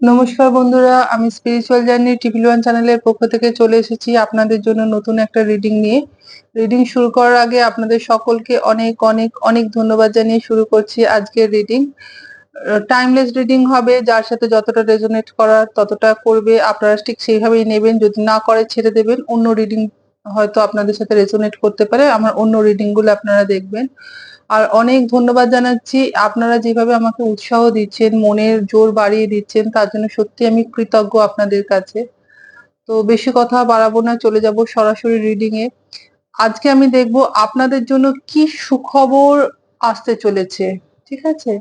নমস্কার বন্ধুরা, আমি স্পিরিচুয়াল জার্নি টিভি ওয়ান চ্যানেলের পক্ষ থেকে চলে এসেছি আপনাদের জন্য নতুন একটা রিডিং নিয়ে। রিডিং শুরু করার আগে আপনাদের সকলকে অনেক অনেক অনেক ধন্যবাদ জানিয়ে শুরু করছি আজকের রিডিং টাইমলেস রিডিং হবে, যার সাথে যতটা রেজোনেট করার ততটা করবে। আপনারা ঠিক সেইভাবেই নেবেন, যদি না করে ছেড়ে দেবেন, অন্য রিডিং হয়তো আপনাদের সাথে রেজোনেট করতে পারে। আমার অন্য রিডিংগুলো আপনারা দেখবেন। আর অনেক ধন্যবাদ জানাচ্ছি। আপনারা যেভাবে আমাকে উৎসাহ দিচ্ছেন, মনের জোর বাড়িয়ে দিচ্ছেন, তার জন্য সত্যি আমি কৃতজ্ঞ আপনাদের কাছে। তো বেশি কথা বাড়াবো না, চলে যাব সরাসরি রিডিং এ। আজকে আমি দেখব আপনাদের জন্য কি সুখবর আসতে চলেছে, ঠিক আছে?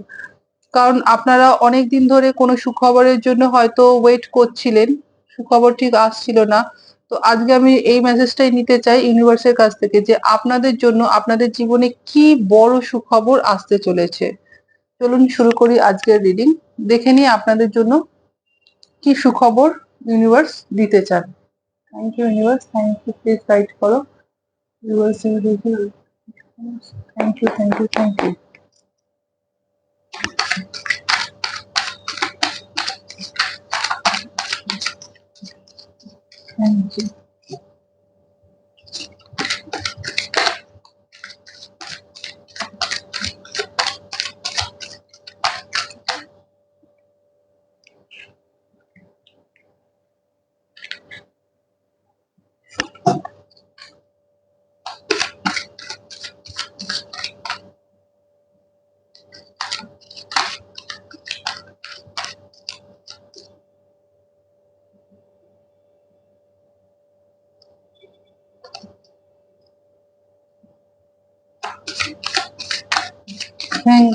কারণ আপনারা অনেক দিন ধরে কোনো সুখবরের জন্য হয়তো ওয়েট করছিলেন, সুখবর ঠিক আসছিল না। তো আজকে আমি এই মেসেজটাই নিতে চাই ইউনিভার্সের কাছ থেকে যে আপনাদের জন্য আপনাদের জীবনে কি বড় সুখবর আসতে চলেছে। চলুন শুরু করি আজকের রিডিং দেখে নিই আপনাদের জন্য কি সুখবর ইউনিভার্স দিতে চান। Thank you universe thank you please guide করো। Universe thank you thank you thank you thank you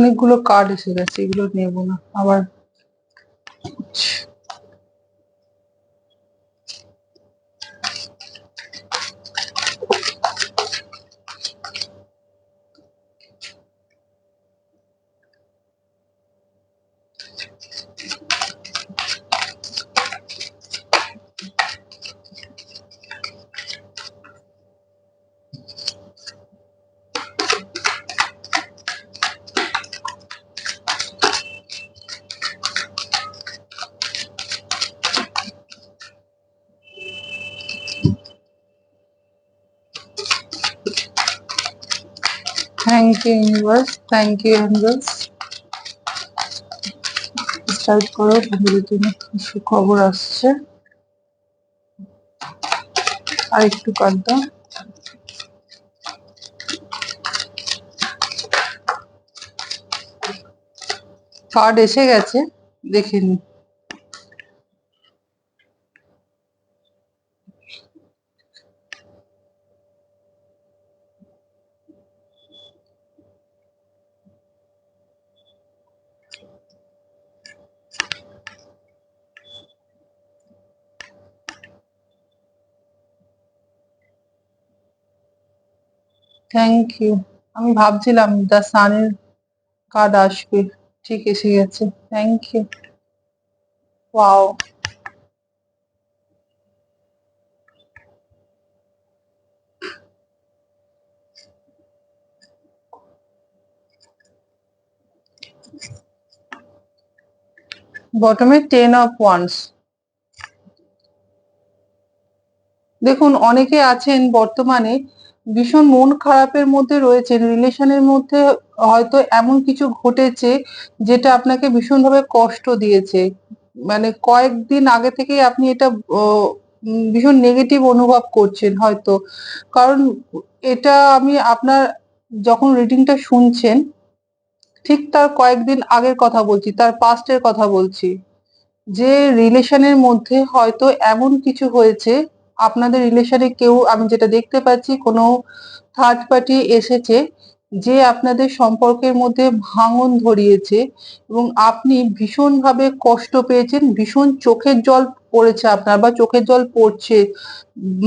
অনেকগুলো কার্ড এসে গেছে এগুলো নেব না। আবার thank you universe thank you universe start করো তোমাদের জন্য কিছু খবর আসছে। আর একটু কাট দাও। কার্ড এসে গেছে, দেখে নি। থ্যাংক ইউ আমি ভাবছিলাম দ্য সানের কার্ড আসবে। ঠিক এসে গেছে। থ্যাংক ইউ ওয়াও বটমে টেন অফ ওয়ান্স দেখুন, অনেকে আছেন বর্তমানে ভীষণ মন খারাপের মধ্যে রয়েছেন রিলেশনের মধ্যে হয়তো এমন কিছু ঘটেছে যেটা আপনাকে ভীষণভাবে কষ্ট দিয়েছে। মানে কয়েকদিন আগে থেকেই আপনি এটা ভীষণ নেগেটিভ অনুভব করছেন হয়তো। কারণ এটা আমি আপনার যখন রিডিংটা শুনছেন, ঠিক তার কয়েকদিন আগের কথা বলছি, তার পাস্টের কথা বলছি। যে রিলেশনের মধ্যে হয়তো এমন কিছু হয়েছে আপনাদের রিলেশনে কেউ, আমি যেটা দেখতে পাচ্ছি, কোনো থার্ড পার্টি এসেছে যে আপনাদের সম্পর্কের মধ্যে ভাঙন ধরিয়েছে এবং আপনি ভীষণভাবে কষ্ট পেয়েছেন, ভীষণ চোখের জল পড়েছে আপনার বা চোখের জল পড়ছে।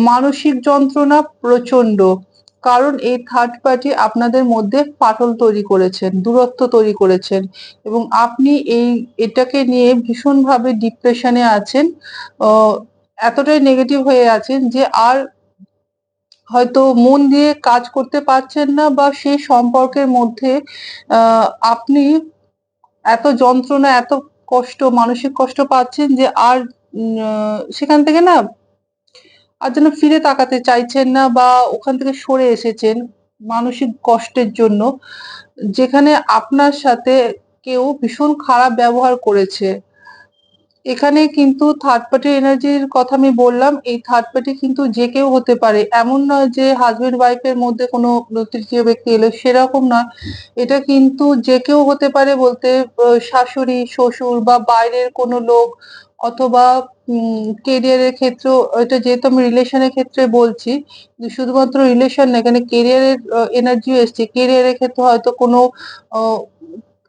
মানসিক যন্ত্রণা প্রচণ্ড কারণ এই থার্ড পার্টি আপনাদের মধ্যে ফাটল তৈরি করেছেন, দূরত্ব তৈরি করেছেন এবং আপনি এই, এটাকে নিয়ে ভীষণভাবে ডিপ্রেশনে আছেন। এতটাই নেগেটিভ হয়ে আছেন যে আর হয়তো মন দিয়ে কাজ করতে পারছেন না বা সেই সম্পর্কের মধ্যে আপনি এত যন্ত্রণা, এত কষ্ট, মানসিক কষ্ট পাচ্ছেন যে আর সেখান থেকে না আর যেন ফিরে তাকাতে চাইছেন না বা ওখান থেকে সরে এসেছেন মানসিক কষ্টের জন্য, যেখানে আপনার সাথে কেউ ভীষণ খারাপ ব্যবহার করেছে। এখানে কিন্তু থার্ড পার্টি এনার্জির কথা আমি বললাম, এই থার্ড পার্টি কিন্তু যে কেউ হতে পারে। এমন নয় যে হাজবেন্ড ওয়াইফের মধ্যে কোনো তৃতীয় ব্যক্তি এলো সেরকম নয় এটা কিন্তু যে কেউ হতে পারে বলতে শাশুড়ি, শ্বশুর বা বাইরের কোনো লোক অথবা কেরিয়ারের ক্ষেত্রেও এটা যেহেতু আমি রিলেশনের ক্ষেত্রে বলছি, শুধুমাত্র রিলেশন না, এখানে কেরিয়ারের এনার্জিও এসছে। কেরিয়ারের ক্ষেত্রে হয়তো কোনো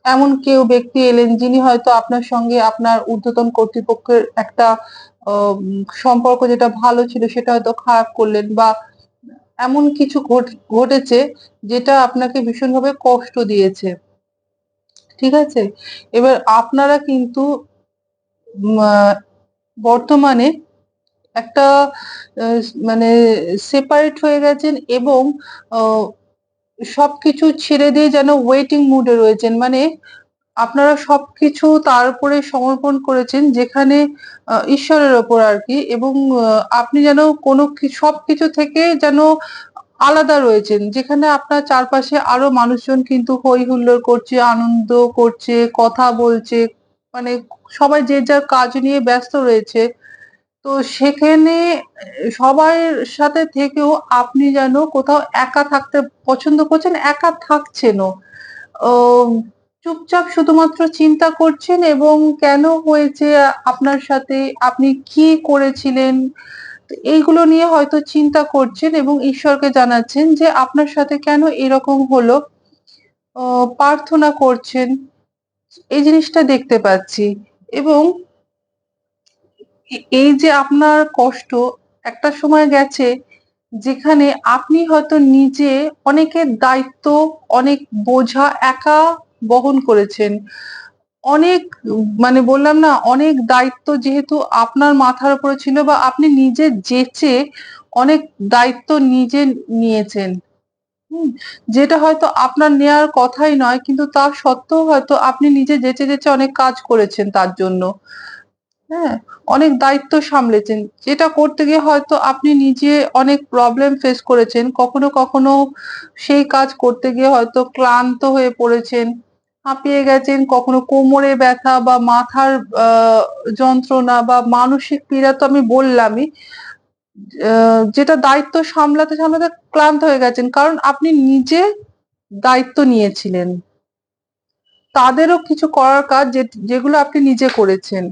এমন কেউ ব্যক্তি এলেন যিনি হয়তো আপনার সঙ্গে আপনার ঊর্ধ্বতন কর্তৃপক্ষের একটা সম্পর্ক যেটা ভালো ছিল সেটা হয়তো খারাপ করলেন বা এমন কিছু ঘটেছে যেটা আপনাকে ভীষণভাবে কষ্ট দিয়েছে। ঠিক আছে? এবার আপনারা কিন্তু বর্তমানে একটা মানে সেপারেট হয়ে গেছেন এবং সবকিছু ছেড়ে দিয়ে যেন ওয়েটিং মুডে রয়েছেন। মানে আপনারা সবকিছু তার উপরে সমর্পণ করেছেন, যেখানে ঈশ্বরের ওপর আর কি, এবং আপনি যেন কোনো সবকিছু থেকে যেন আলাদা রয়েছেন, যেখানে আপনার চারপাশে আরও মানুষজন কিন্তু হই হুল্লোড় করছে, আনন্দ করছে, কথা বলছে মানে সবাই যে যার কাজ নিয়ে ব্যস্ত রয়েছে তো সেখানে, সবার সাথে থেকেও আপনি যেন কোথাও একা থাকতে পছন্দ করছেন, একা থাকছেনও। চুপচাপ শুধুমাত্র চিন্তা করছেন এবং কেন হয়েছে আপনার সাথে, আপনি কি করেছিলেন? এইগুলো নিয়ে হয়তো চিন্তা করছেন এবং ঈশ্বরকে জানাচ্ছেন যে আপনার সাথে কেন এরকম হলো প্রার্থনা করছেন। এই জিনিসটা দেখতে পাচ্ছি এবং এই যে আপনার কষ্ট, একটা সময় গেছে যেখানে আপনি হয়তো নিজে অনেকের দায়িত্ব, অনেক বোঝা একা বহন করেছেন। অনেক মানে বললাম না, অনেক দায়িত্ব যেহেতু আপনার মাথার উপরে ছিল বা আপনি নিজে যেচে অনেক দায়িত্ব নিজে নিয়েছেন। যেটা হয়তো আপনার নেয়ার কথাই নয়, কিন্তু তা সত্ত্বেও হয়তো আপনি নিজে যেচে যেচে অনেক কাজ করেছেন তার জন্য। হ্যাঁ অনেক দায়িত্ব সামলেছেন। যেটা করতে গিয়ে হয়তো আপনি নিজে অনেক প্রবলেম ফেস করেছেন। কখনো কখনো সেই কাজ করতে গিয়ে হয়তো ক্লান্ত হয়ে পড়েছেন, হাঁপিয়ে গেছেন, কখনো কোমরে ব্যথা বা মাথার যন্ত্রণা বা মানসিক পীড়া তো আমি বললামই। যেটা দায়িত্ব সামলাতে সামলাতে ক্লান্ত হয়ে গেছেন। কারণ আপনি নিজে দায়িত্ব নিয়েছিলেন। তাদেরও কিছু করার কাজ যেগুলো আপনি নিজে করেছেন।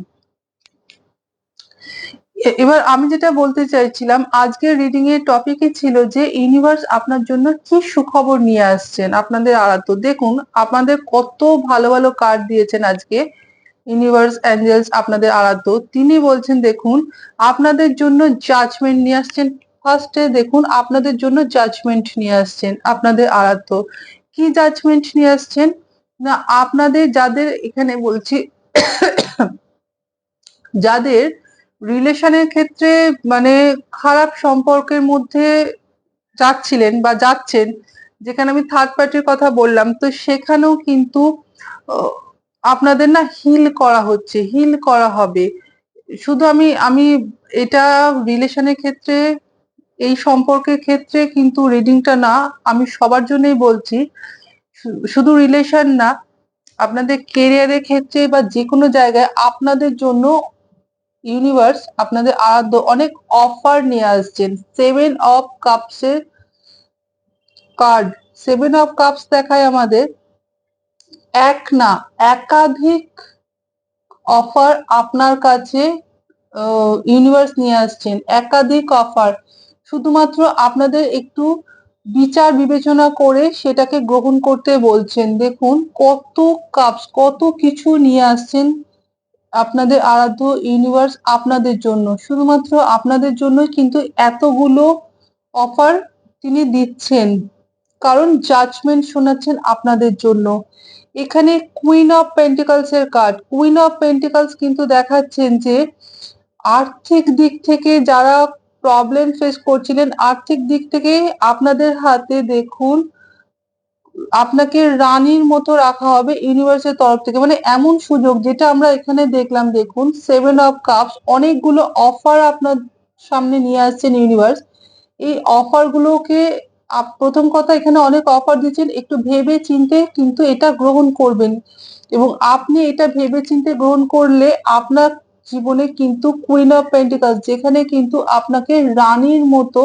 এবার আমি যেটা বলতে চাইছিলাম, আজকের রিডিং এর টপিকই ছিল যে ইউনিভার্স আপনার জন্য কি সুখবর নিয়ে আসছেন? আপনাদের আরাধ্য, দেখুন, আপনাদের কত ভালো ভালো কার্ড দিয়েছেন আজকে। ইউনিভার্স অ্যাঞ্জেলস আপনাদের আরাধ্য, তিনি বলছেন, দেখুন, আপনাদের জন্য জাজমেন্ট নিয়ে আসছেন। ফার্স্টে দেখুন, আপনাদের জন্য জাজমেন্ট নিয়ে আসছেন আপনাদের আরাধ্য। কি জাজমেন্ট নিয়ে আসছেন? না, আপনাদের যাদের, এখানে বলছি, যাদের রিলেশনের ক্ষেত্রে মানে খারাপ সম্পর্কের মধ্যে যাচ্ছিলেন বা যাচ্ছেন, যেখানে আমি থার্ড পার্টির কথা বললাম, তো সেখানেও কিন্তু আপনাদের না হিল করা হচ্ছে হিল করা হবে। শুধু আমি আমি এটা রিলেশনের ক্ষেত্রে, এই সম্পর্কের ক্ষেত্রে কিন্তু রিডিংটা না, আমি সবার জন্যই বলছি শুধু রিলেশন না, আপনাদের কেরিয়ারের ক্ষেত্রে বা যে কোনো জায়গায় আপনাদের জন্য ইউনিভার্স আপনাদের আরাধ্য অনেক অফার নিয়ে আসছেন। সেভেন অফ কাপসের কার্ড সেভেন অফ কাপস দেখায় আমাদের। এক না, একাধিক অফার আপনার কাছে ইউনিভার্স নিয়ে আসছেন। একাধিক অফার শুধুমাত্র আপনাদের একটু বিচার বিবেচনা করে সেটাকে গ্রহণ করতে বলছেন। দেখুন, কত কাপস কত কিছু নিয়ে আসছেন। আপনাদের আরাধ্য ইউনিভার্স আপনাদের জন্য। শুধুমাত্র আপনাদের জন্যই কিন্তু এতগুলো অফার তিনি দিচ্ছেন। কারণ জাজমেন্ট শোনাচ্ছেন আপনাদের জন্য। এখানে কুইন অফ পেন্টিকালস এর কার্ড কুইন অফ পেন্টিকালস কিন্তু দেখাচ্ছেন যে আর্থিক দিক থেকে যারা প্রবলেম ফেস করছিলেন, আর্থিক দিক থেকে আপনাদের হাতে দেখুন আপনাকে রানীর মতো রাখা হবে ইউনিভার্সের তরফ থেকে। মানে এমন সুযোগ যেটা আমরা এখানে দেখলাম, দেখুন সেভেন অফ কাপস অনেকগুলো অফার আপনার সামনে নিয়ে আসছেন ইউনিভার্স এই অফার গুলোকে প্রথম কথা এখানে অনেক অফার দিচ্ছেন, একটু ভেবে চিনতে কিন্তু এটা গ্রহণ করবেন। এবং আপনি এটা ভেবে চিনতে গ্রহণ করলে আপনার জীবনে কিন্তু কুইন অফ পেন্টিকাস যেখানে কিন্তু আপনাকে রানীর মতো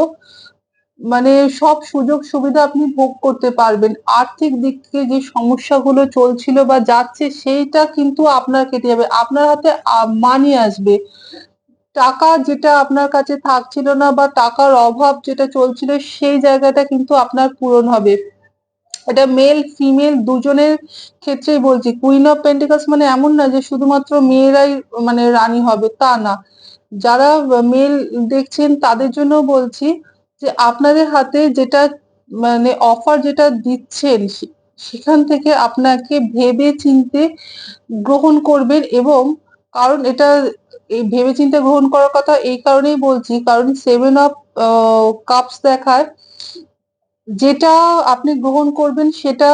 মানে সব সুযোগ সুবিধা আপনি ভোগ করতে পারবেন। আর্থিক দিক থেকে যে সমস্যাগুলো চলছিল বা যাচ্ছে সেইটা কিন্তু আপনার কেটে যাবে। আপনার হাতে মানি আসবে। টাকা যেটা আপনার কাছে থাকছিল না বা টাকার অভাব যেটা চলছিল সেই জায়গাটা কিন্তু আপনার পূরণ হবে। এটা মেল ফিমেল দুজনের ক্ষেত্রেই বলছি। কুইন অফ পেন্টিকাস মানে এমন না যে শুধুমাত্র মেয়েরাই মানে রানী হবে, তা না। যারা মেল দেখছেন তাদের জন্য বলছি যে আপনাদের হাতে যেটা মানে অফার যেটা দিচ্ছেন সেখান থেকে আপনাকে ভেবে চিনতে গ্রহণ করবেন এবং কারণ এটা এই ভেবে চিন্তে গ্রহণ করার কথা এই কারণেই বলছি, কারণ সেভেন অফ কাপস দেখায় যেটা আপনি গ্রহণ করবেন সেটা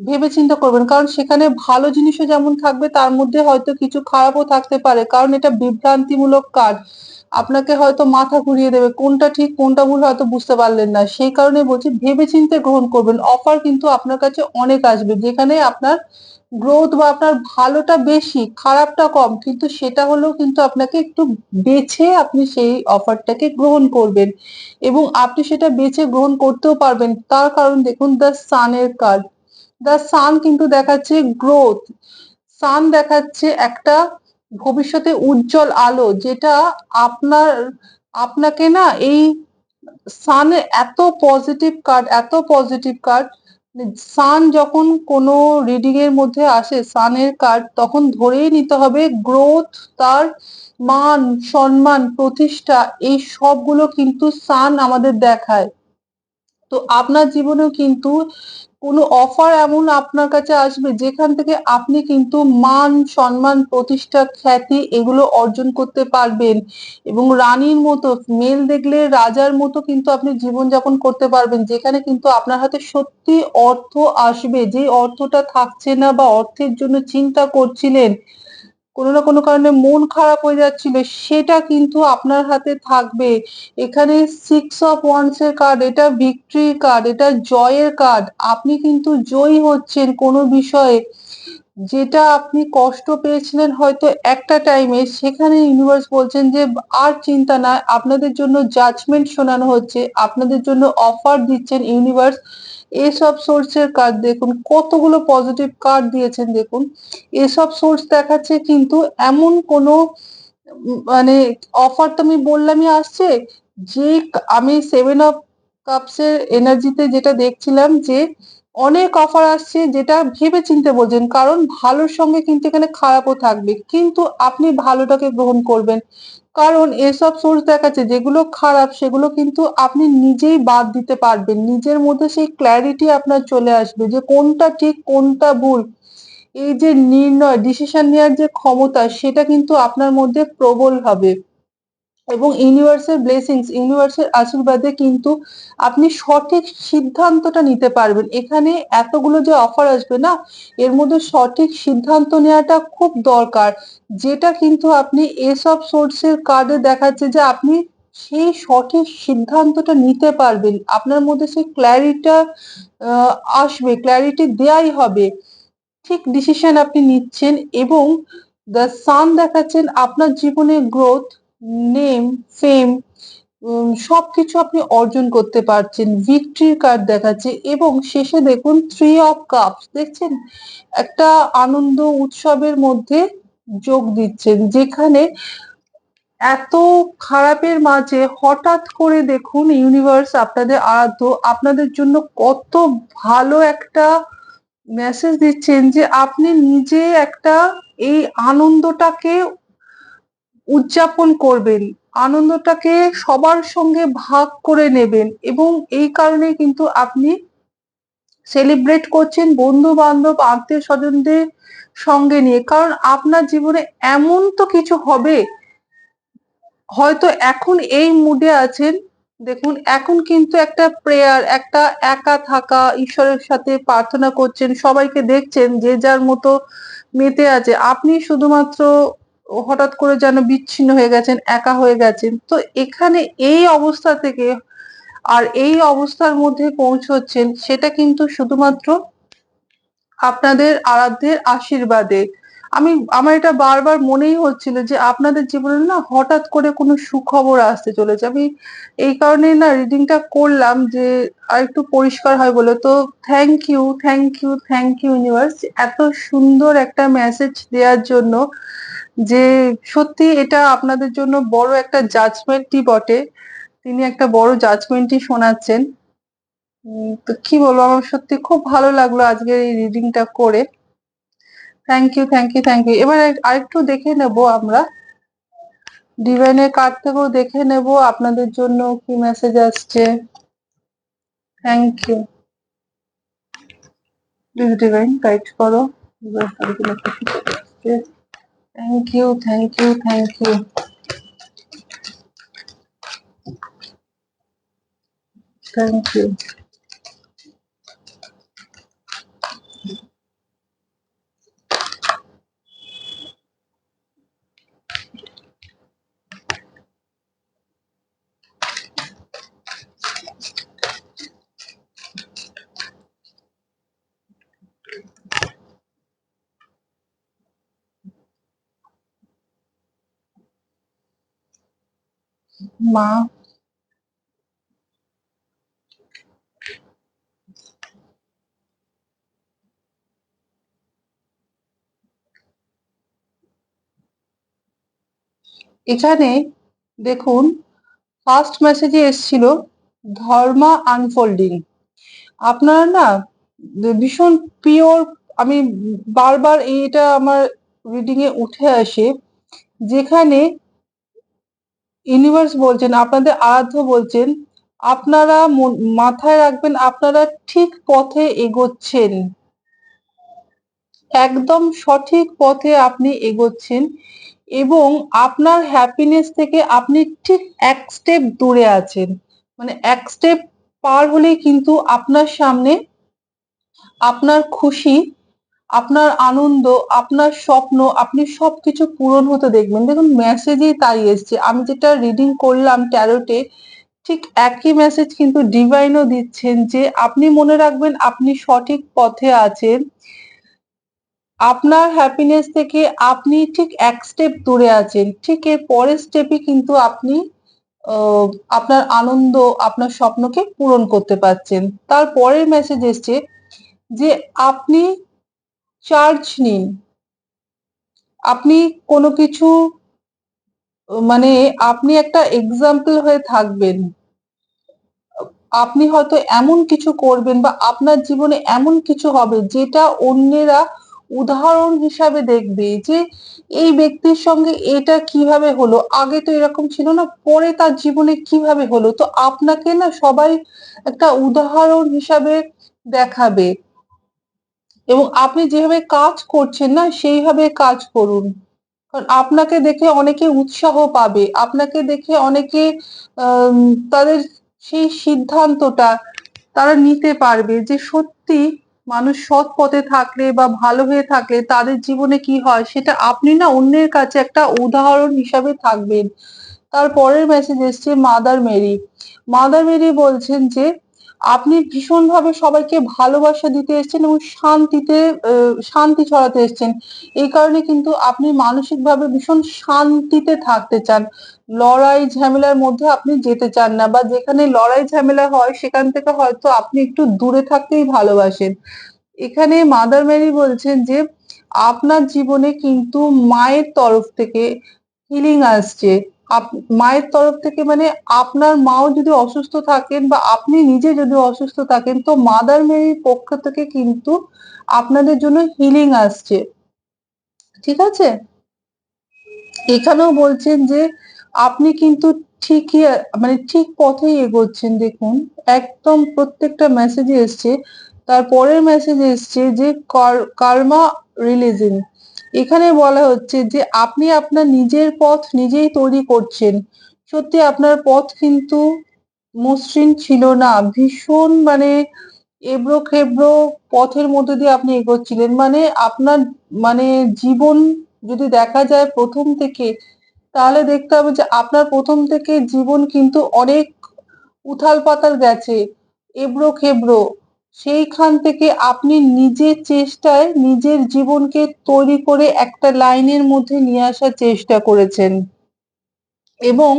ভেবে চিন্তা করবেন। কারণ সেখানে ভালো জিনিসও যেমন থাকবে, তার মধ্যে হয়তো কিছু খারাপও থাকতে পারে। কারণ এটা বিভ্রান্তিমূলক কাজ। আপনাকে হয়তো মাথা ঘুরিয়ে দেবে, কোনটা ঠিক, কোনটা ভুল হয়তো বুঝতে পারলেন না। সেই কারণে বলছি ভেবে চিন্তে গ্রহণ করবেন। অফার কিন্তু আপনার কাছে অনেক আসবে, যেখানে আপনার গ্রোথ বা আপনার ভালোটা বেশি, খারাপটা কম, কিন্তু সেটা হলেও কিন্তু আপনাকে একটু বেছে আপনি সেই অফারটাকে গ্রহণ করবেন। এবং আপনি সেটা বেছে গ্রহণ করতেও পারবেন। তার কারণ দেখুন দ্য সানের কার্ড দ্য সান কিন্তু দেখাচ্ছে গ্রোথ সান দেখাচ্ছে একটা ভবিষ্যতে উজ্জ্বল আলো যেটা আপনার, আপনাকে না এই সানের এত পজিটিভ কার্ড এত পজিটিভ কার্ড সান যখন কোনো রিডিং এর মধ্যে আসে সানের কার্ড তখন ধরেই নিতে হবে গ্রোথ তার মান, সম্মান, প্রতিষ্ঠা, এই সবগুলো কিন্তু সান আমাদের দেখায়। তো আপনার জীবনেও কিন্তু কোনো অফার এমন আপনার কাছে আসবে যেখান থেকে আপনি কিন্তু মান, সম্মান, প্রতিষ্ঠা, খ্যাতি এগুলো অর্জন করতে পারবেন। এবং রানীর মতো, মেল দেখলে রাজার মতো কিন্তু আপনি জীবনযাপন করতে পারবেন, যেখানে কিন্তু আপনার হাতে সত্যি অর্থ আসবে। যে অর্থটা থাকছে না বা অর্থের জন্য চিন্তা করছিলেন কোনো না কোনো কারণে মন খারাপ হয়ে যাচ্ছিল, সেটা কিন্তু আপনার হাতে থাকবে। এখানে সিক্স অফ ওয়ান্স এর কার্ড এটা ভিক্টরি কার্ড এটা জয়ের কার্ড আপনি কিন্তু জয়ী হচ্ছেন কোনো বিষয়ে। যেটা আপনি কষ্ট পেয়েছিলেন হয়তো একটা টাইমে সেখানে ইউনিভার্স বলছেন যে, আর চিন্তা না আপনাদের জন্য জাজমেন্ট শোনানো হচ্ছে, আপনাদের জন্য অফার দিচ্ছেন ইউনিভার্স এসব সোর্সের কার্ড দেখুন, কতগুলো পজিটিভ কার্ড দিয়েছেন দেখুন। এসব সোর্স দেখাচ্ছে কিন্তু এমন কোনো মানে অফার তো আমি বললামই আসছে যে, আমি সেভেন অফ কাপসের এনার্জিতে যেটা দেখছিলাম যে অনেক অফার আসছে যেটা ভেবে চিনতে বলছেন কারণ ভালোর সঙ্গে কিন্তু এখানে খারাপও থাকবে। কিন্তু আপনি ভালোটাকে গ্রহণ করবেন। কারণ এসব সোর্স দেখাচ্ছে, যেগুলো খারাপ, সেগুলো কিন্তু আপনি নিজেই বাদ দিতে পারবেন। নিজের মধ্যে সেই ক্ল্যারিটি আপনার চলে আসবে যে কোনটা ঠিক, কোনটা ভুল। এই যে নির্ণয় ডিসিশন নেওয়ার যে ক্ষমতা, সেটা কিন্তু আপনার মধ্যে প্রবল হবে। এবং ইউনিভার্সের ব্লেসিংস ইউনিভার্সের আশীর্বাদে কিন্তু আপনি সঠিক সিদ্ধান্তটা নিতে পারবেন। এখানে এতগুলো যে অফার আসবে না, এর মধ্যে সঠিক সিদ্ধান্ত নেওয়াটা খুব দরকার। যেটা কিন্তু আপনি এসব সোর্সের কার্ডে দেখাচ্ছে যে আপনি সেই সঠিক সিদ্ধান্তটা নিতে পারবেন। আপনার মধ্যে সেই ক্ল্যারিটা আসবে ক্ল্যারিটি দেয়াই হবে। ঠিক ডিসিশন আপনি নিচ্ছেন এবং দ্য সান দেখাচ্ছেন আপনার জীবনে গ্রোথ নেম ফেম সব কিছু আপনি অর্জন করতে পারছেন। ভিক্টরির কার্ড দেখাচ্ছে এবং শেষে দেখুন থ্রি অফ কাপস দেখছেন? একটা আনন্দ উৎসবের মধ্যে যোগ দিচ্ছেন, যেখানে এত খারাপের মাঝে হঠাৎ করে দেখুন ইউনিভার্স আপনাদের আরাধ্য, আপনাদের জন্য কত ভালো একটা মেসেজ দিচ্ছেন যে আপনি নিজে একটা এই আনন্দটাকে উদযাপন করবেন, আনন্দটাকে সবার সঙ্গে ভাগ করে নেবেন এবং এই কারণে কিন্তু আপনি সেলিব্রেট করছেন বন্ধু বান্ধব আত্মীয় স্বজনদের সঙ্গে নিয়ে। কারণ আপনার জীবনে এমন তো কিছু হবে, হয়তো এখন এই মুডে আছেন। দেখুন, এখন কিন্তু একটা প্রেয়ার একটা একা থাকা, ঈশ্বরের সাথে প্রার্থনা করছেন, সবাইকে দেখছেন, যে যার মতো মেতে আছে। আপনি শুধুমাত্র হঠাৎ করে যেন বিচ্ছিন্ন হয়ে গেছেন, একা হয়ে গেছেন। তো এখানে এই অবস্থা থেকে আর এই অবস্থার মধ্যে পৌঁছচ্ছেন, সেটা কিন্তু শুধুমাত্র আপনাদের আরাধ্যের আশীর্বাদে। আমি, আমার এটা বারবার মনেই হচ্ছিল যে আপনাদের জীবনে না হঠাৎ করে কোনো সুখবর আসতে চলেছে। আমি এই কারণে না রিডিংটা করলাম যে আর একটু পরিষ্কার হয় বলে। তো thank you thank you thank you universe এত সুন্দর একটা মেসেজ দেওয়ার জন্য যে সত্যি এটা আপনাদের জন্য বড় একটা জাজমেন্টই বটে। তিনি একটা বড় জাজমেন্টই শোনাচ্ছেন। তো কি বলব, আমার সত্যি খুব ভালো লাগল আজকের এই রিডিংটা করে। Thank you thank you thank you এবার আরেকটু দেখে নেব আমরা। ডিভাইনের কার্ড থেকেও দেখে নেব আপনাদের জন্য কি মেসেজ আসছে। Thank you please divine guide করো। Thank you thank you thank you thank you মা। এখানে দেখুন ফার্স্ট মেসেজে এসছিল, ধর্মা আনফোল্ডিং আপনারা না ভীষণ পিওর আমি বারবার এটা আমার রিডিং এ উঠে আসে, যেখানে ইউনিভার্স বলছেন, আপনাদের আরাধ্য বলছেন, আপনারা মাথায় রাখবেন আপনারা ঠিক পথে এগোচ্ছেন। একদম সঠিক পথে আপনি এগোচ্ছেন এবং আপনার হ্যাপিনেস থেকে আপনি ঠিক এক স্টেপ দূরে আছেন। মানে এক স্টেপ পার হলেই কিন্তু আপনার সামনে আপনার খুশি আপনার আনন্দ, আপনার স্বপ্ন, আপনি সবকিছু পূরণ হতে দেখবেন। দেখুন মেসেজেই তাই এসছে। আমি যেটা রিডিং করলাম ট্যারোটে ঠিক একই মেসেজ কিন্তু ডিভাইনও দিচ্ছেন যে, আপনি মনে রাখবেন আপনি সঠিক পথে আছেন। আপনার হ্যাপিনেস থেকে আপনি ঠিক এক স্টেপ দূরে আছেন। ঠিক এর পরের স্টেপে কিন্তু আপনি আপনার আনন্দ, আপনার স্বপ্নকে পূরণ করতে পারছেন। তার পরের মেসেজ এসছে যে, আপনি চার্জ নিন। আপনি কোনো কিছু মানে আপনি একটা এক্সাম্পল হয়ে থাকবেন। আপনি হয়তো এমন কিছু করবেন বা আপনার জীবনে এমন কিছু হবে যেটা অন্যেরা উদাহরণ হিসাবে দেখবে যে এই ব্যক্তির সঙ্গে এটা কীভাবে হলো। আগে তো এরকম ছিল না, পরে তার জীবনে কীভাবে হলো? তো আপনাকে না সবাই একটা উদাহরণ হিসাবে দেখাবে। এবং আপনি যেভাবে কাজ করছেন না, সেইভাবে কাজ করুন। কারণ আপনাকে দেখে অনেকে উৎসাহ পাবে, আপনাকে দেখে অনেকে তাদের সেই সিদ্ধান্তটা তারা নিতে পারবে যে সত্যি মানুষ সৎ পথে থাকলে বা ভালো হয়ে থাকলে তাদের জীবনে কি হয়, সেটা আপনি না অন্যের কাছে একটা উদাহরণ হিসাবে থাকবেন। তারপরের মেসেজ এসছে মাদার মেরি। মাদার মেরি বলছেন যে আপনি ভীষণভাবে সবাইকে ভালোবাসা দিতে এসছেন এবং শান্তিতে শান্তি ছড়াতে এসছেন। এই কারণে কিন্তু আপনি মানসিকভাবে ভীষণ শান্তিতে থাকতে চান। লড়াই ঝামেলার মধ্যে আপনি যেতে চান না বা যেখানে লড়াই ঝামেলা হয় সেখান থেকে হয়তো আপনি একটু দূরে থাকতেই ভালোবাসেন। এখানে মাদার ম্যারি বলছেন যে, আপনার জীবনে কিন্তু মায়ের তরফ থেকে হিলিং আসছে। মায়ের তরফ থেকে মানে আপনার মাও যদি অসুস্থ থাকেন বা আপনি নিজে যদি অসুস্থ থাকেন, তো মাদার মেরির পক্ষ থেকে কিন্তু আপনাদের জন্য হিলিং আসছে। ঠিক আছে? এখানেও বলছেন যে আপনি কিন্তু ঠিকই মানে ঠিক পথেই এগোচ্ছেন, দেখুন। একদম প্রত্যেকটা মেসেজে এসছে। তারপরের মেসেজ এসছে যে কার্মা রিলিজিং এখানে বলা হচ্ছে যে আপনি আপনার নিজের পথ নিজেই তৈরি করছেন। সত্যি আপনার পথ কিন্তু মসৃণ ছিল না। ভীষণ মানে এবড়ো খেবড়ো পথের মধ্যে দিয়ে আপনি এগোচ্ছিলেন। মানে আপনার মানে জীবন যদি দেখা যায় প্রথম থেকে, তাহলে দেখতে হবে যে আপনার প্রথম থেকে জীবন কিন্তু অনেক উথাল পাতাল গেছে। এবড়ো খেবড়ো সেইখান থেকে আপনি নিজের চেষ্টায় নিজের জীবনকে তৈরি করে একটা লাইনের মধ্যে নিয়ে আসার চেষ্টা করেছেন। এবং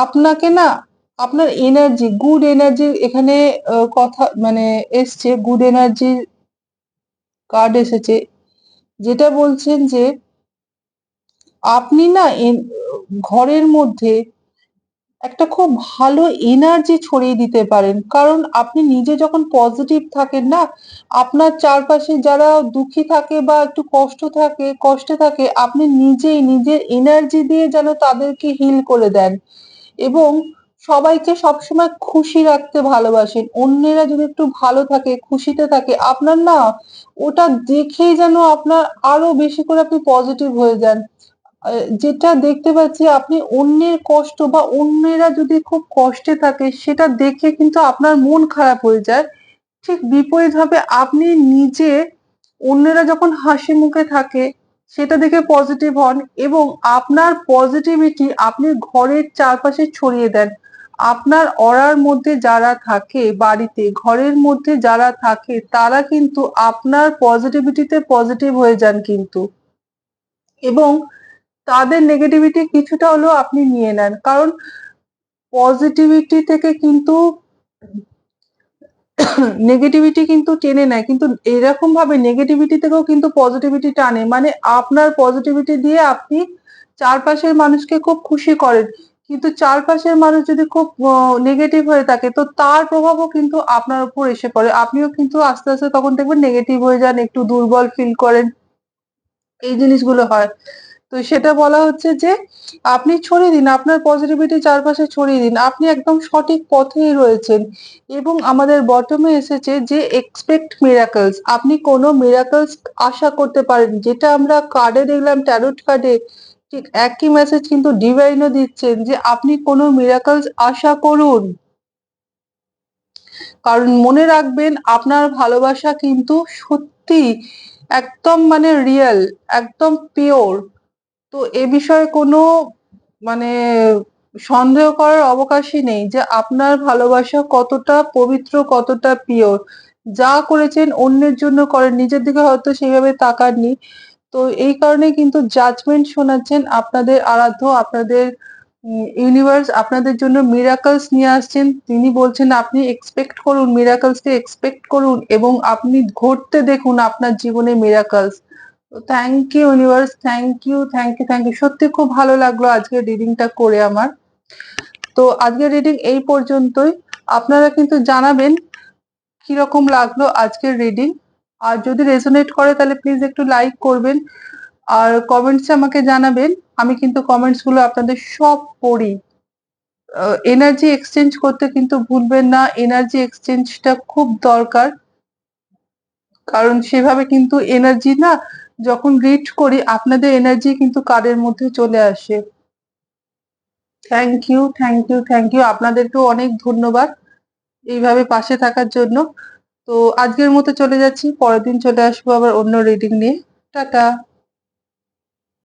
আপনাকে না, আপনার এনার্জি গুড এনার্জি এখানে কথা মানে এসছে গুড এনার্জি কার্ড এসেছে, যেটা বলছেন যে আপনি না ঘরের মধ্যে একটা খুব ভালো এনার্জি ছড়িয়ে দিতে পারেন। কারণ আপনি নিজে যখন পজিটিভ থাকেন না, আপনার চারপাশে যারা দুঃখী থাকে বা একটু কষ্ট থাকে, কষ্টে থাকে, আপনি নিজেই নিজের এনার্জি দিয়ে যেন তাদেরকে হিল করে দেন। এবং সবাইকে সবসময় খুশি রাখতে ভালোবাসেন। অন্যেরা যদি একটু ভালো থাকে, খুশিতে থাকে, আপনার না ওটা দেখেই যেন আপনার আরও বেশি করে আপনি পজিটিভ হয়ে যান। যেটা দেখতে পাচ্ছি, আপনি অন্যের কষ্ট বা অন্যেরা যদি খুব কষ্টে থাকে, সেটা দেখে কিন্তু আপনার মন খারাপ হয়ে যায়। ঠিক বিপরীত ভাবে আপনি নিজে অন্যেরা যখন হাসি মুখে থাকে, সেটা দেখে পজিটিভ হন এবং আপনার পজিটিভিটি আপনি ঘরের চারপাশে ছড়িয়ে দেন। আপনার অরার মধ্যে যারা থাকে বাড়িতে, ঘরের মধ্যে যারা থাকে, তারা কিন্তু আপনার পজিটিভিটিতে পজিটিভ হয়ে যান কিন্তু। এবং তাদের নেগেটিভিটি কিছুটা হলেও আপনি নিয়ে নেন। কারণ পজিটিভিটি থেকে কিন্তু নেগেটিভিটি কিন্তু টেনে নেয়। কিন্তু এরকম ভাবে নেগেটিভিটি থেকেও কিন্তু পজিটিভিটি টানে। মানে আপনার পজিটিভিটি দিয়ে আপনি চারপাশের মানুষকে খুব খুশি করেন। কিন্তু চারপাশের মানুষ যদি খুব নেগেটিভ হয়ে থাকে, তো তার প্রভাবও কিন্তু আপনার উপর এসে পড়ে। আপনিও কিন্তু আস্তে আস্তে তখন দেখবেন নেগেটিভ হয়ে যান, একটু দুর্বল ফিল করেন। এই জিনিসগুলো হয়। তো সেটা বলা হচ্ছে যে আপনি ছড়িয়ে দিন, আপনার পজিটিভিটি চারপাশে ছড়িয়ে দিন। আপনি একদম সঠিক পথেই রয়েছেন এবং আমাদের বটমে এসেছে যে এক্সপেক্ট মিরাকলস আপনি কোনো মিরাকলস আশা করতে পারেন যেটা আমরা কার্ডে দেখলাম ট্যারোট কার্ডে ঠিক একই মেসেজ কিন্তু ডিভাইনও দিচ্ছেন যে আপনি কোনো মিরাকলস আশা করুন। কারণ মনে রাখবেন, আপনার ভালোবাসা কিন্তু সত্যি একদম মানে রিয়েল একদম পিওর তো এ বিষয়ে কোনো মানে সন্দেহ করার অবকাশই নেই যে আপনার ভালোবাসা কতটা পবিত্র, কতটা পিওর যা করেছেন অন্যের জন্য করেন, নিজের দিকে হয়তো সেইভাবে তাকাননি। তো এই কারণে কিন্তু জাজমেন্ট শোনাচ্ছেন আপনাদের আরাধ্য, আপনাদের ইউনিভার্স আপনাদের জন্য মিরাকলস নিয়ে আসছেন। তিনি বলছেন, আপনি এক্সপেক্ট করুন মিরাকলসকে এক্সপেক্ট করুন এবং আপনি ঘটতে দেখুন আপনার জীবনে miracles thank you universe thank you thank you thank you সত্যি খুব ভালো লাগল আজকের রিডিংটা করে আমার। তো আজকের রিডিং এই পর্যন্তই। আপনারা কিন্তু জানাবেন কীরকম লাগল আজকের রিডিং আর যদি রেজোনেট করে তাহলে প্লিজ একটু লাইক করবেন। আর কমেন্টসে আমাকে জানাবেন। আমি কিন্তু কমেন্টসগুলো আপনাদের সব পড়ি। এনার্জি এক্সচেঞ্জ করতে কিন্তু ভুলবেন না। এনার্জি এক্সচেঞ্জটা খুব দরকার। কারণ সেভাবে কিন্তু এনার্জি না যখন রিড করি, আপনাদের এনার্জি কিন্তু কার্ডের মধ্যে চলে আসে। Thank you thank you thank you আপনাদেরকেও অনেক ধন্যবাদ এইভাবে পাশে থাকার জন্য। তো আজকের মতো চলে যাচ্ছি, পরের দিন চলে আসব আবার অন্য রিডিং নিয়ে। টাটা।